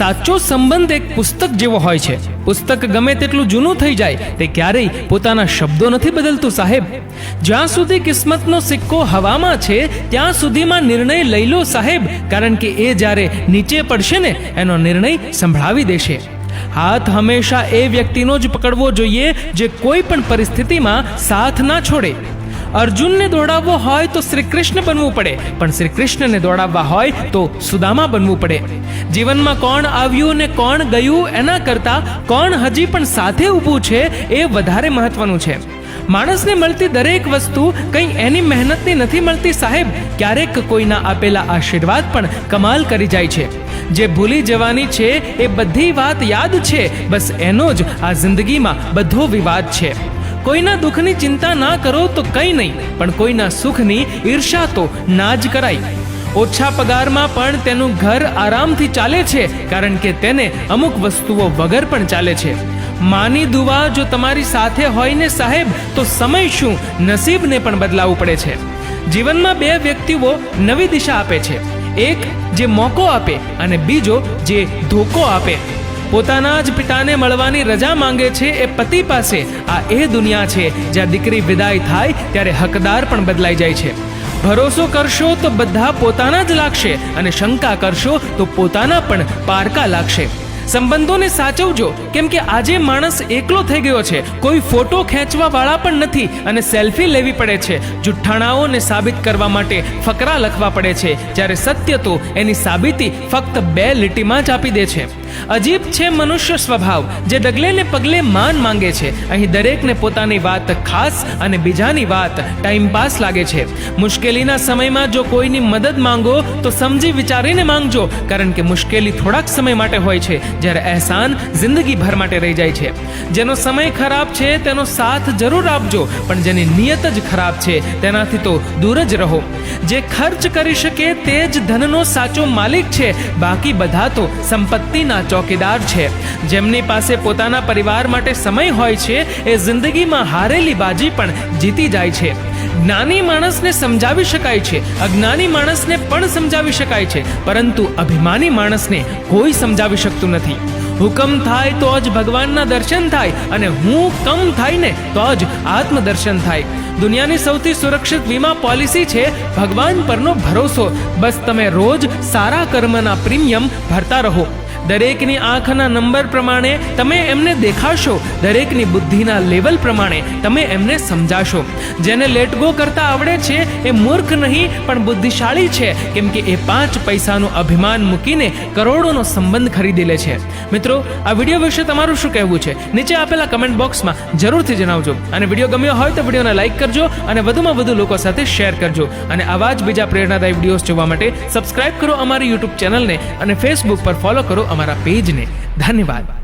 સાચો સંબંધ એક પુસ્તક જેવો હોય છે. પુસ્તક ગમે તેટલું જૂનું થઈ જાય, તે ક્યારેય પોતાના શબ્દો નથી બદલતું, સાહેબ. જ્યાં સુધી કિસ્મતનો સિક્કો હવામાં છે, ત્યાં સુધીમાં નિર્ણય લઈ લો, સાહેબ. કારણ કે એ જ્યારે નીચે પડશે ને, એનો નિર્ણય સંભળાવી દેશે. હાથ હંમેશા એ વ્યક્તિનો જ પકડવો જોઈએ, જે કોઈ પણ પરિસ્થિતિમાં સાથ ના છોડે. અર્જુનને દોડાવવો હોય તો શ્રી કૃષ્ણ બનવું પડે, પણ શ્રી કૃષ્ણને દોડાવવા હોય તો સુદામા બનવું પડે. જીવનમાં કોણ આવ્યું ને કોણ ગયું એના કરતા કોણ હજી પણ સાથે ઊભું છે એ વધારે મહત્વનું છે. માણસને મળતી દરેક વસ્તુ કંઈ એની મહેનતની નથી મળતી સાહેબ, ક્યારેક કોઈના આપેલા આશીર્વાદ પણ કમાલ કરી જાય છે. જે ભૂલી જવાની છે એ બધી વાત યાદ છે, બસ એનો જ આ જિંદગીમાં બધો વિવાદ છે. કોઈના દુઃખની ચિંતા ના કરો તો કંઈ નહીં, પણ કોઈના સુખની ઈર્ષા તો ના જ કરાય. ઓછા પગારમાં પણ તેનું ઘર આરામથી ચાલે છે, કારણ કે તેને અમુક વસ્તુઓ વગર પણ ચાલે છે. માની દુવા જો તમારી સાથે હોય ને સાહેબ, તો સમય શું? નસીબને પણ બદલાવવું પડે છે. જીવનમાં બે વ્યક્તિઓ નવી દિશા આપે છે. એક જે મોકો આપે અને બીજો જે ધોકો આપે. પોતાના જ પિતાને મળવાની રજા માંગે છે એ પતિ પાસે આ એ દુનિયા છે જ્યાં દીકરી વિદાય થાય ત્યારે હકદાર પણ બદલાઈ જાય છે. ભરોસો કરશો તો બધા પોતાના જ લાગશે અને શંકા કરશો તો પોતાના પણ પારકા લાગશે. સંબંધોને સાચવજો, કેમ કે આજે માણસ એકલો થઈ ગયો છે. કોઈ ફોટો ખેંચવા વાળા પણ નથી અને સેલ્ફી લેવી પડે છે. જુઠ્ઠાણાઓને સાબિત કરવા માટે ફકરા લખવા પડે છે. જ્યારે સત્ય તો એની સાબિતી ફક્ત બે લીટીમાં જ આપી દે છે. અજીબ છે મનુષ્ય સ્વભાવ, જે ડગલે ને પગલે માન માંગે છે. અહીં દરેકને પોતાની વાત ખાસ અને બીજાની વાત ટાઈમ પાસ લાગે છે. મુશ્કેલીના સમયમાં જો કોઈની મદદ માંગો, તો સમજી વિચારીને માંગજો, કારણ કે મુશ્કેલી થોડાક સમય માટે હોય છે, જ્યારે અહેસાન જિંદગીભર માટે રહી જાય છે. જેનો સમય ખરાબ છે, તેનો સાથ જરૂર આપજો, પણ જેની નિયત જ ખરાબ છે, તેનાથી તો દૂર જ રહો. જે ખર્ચ કરી શકે, તે જ ધનનો સાચો માલિક છે. બાકી બધા તો સંપત્તિના ચોકીદાર છે. જેમની પાસે પોતાના પરિવાર માટે સમય હોય છે, એ જિંદગીમાં હારેલી બાજી પણ જીતી જાય છે. જ્ઞાની માણસને સમજાવી શકાય છે, અજ્ઞાની માણસને પણ સમજાવી શકાય છે, પરંતુ અભિમાની માણસને કોઈ સમજાવી શકતું નથી. હુકમ થાય તો જ ભગવાનના દર્શન થાય અને હું કમ થાય ને તો જ આત્મદર્શન થાય. દુનિયાની સૌથી સુરક્ષિત વીમા પોલિસી છે ભગવાન પરનો ભરોસો. બસ તમે રોજ સારા કર્મના પ્રીમિયમ ભરતા રહો. દરેકની આંખના નંબર પ્રમાણે તમે એમને દેખાશો. દરેકની બુદ્ધિના લેવલ પ્રમાણે તમે એમને સમજાશો. જેને લેટ ગો કરતા આવડે છે એ મૂર્ખ નહીં, પણ બુદ્ધિશાળી છે. કેમ કે એ પાંચ પૈસાનું અભિમાન મૂકીને કરોડોનો સંબંધ ખરીદી લે છે. મિત્રો, આ વીડિયો વિશે તમારું શું કહેવું છે? નીચે આપેલા કમેન્ટ બોક્સમાં જરૂરથી જણાવજો. અને વીડિયો ગમ્યો હોય તો વિડીયોને લાઈક કરજો અને વધુમાં વધુ લોકો સાથે શેર કરજો. અને આવા જ બીજા પ્રેરણાદાયી વિડીયોઝ જોવા માટે સબસ્ક્રાઇબ કરો અમારી યુટ્યુબ ચેનલને અને ફેસબુક પર ફોલો કરો અમારા પેજને. ધન્યવાદ.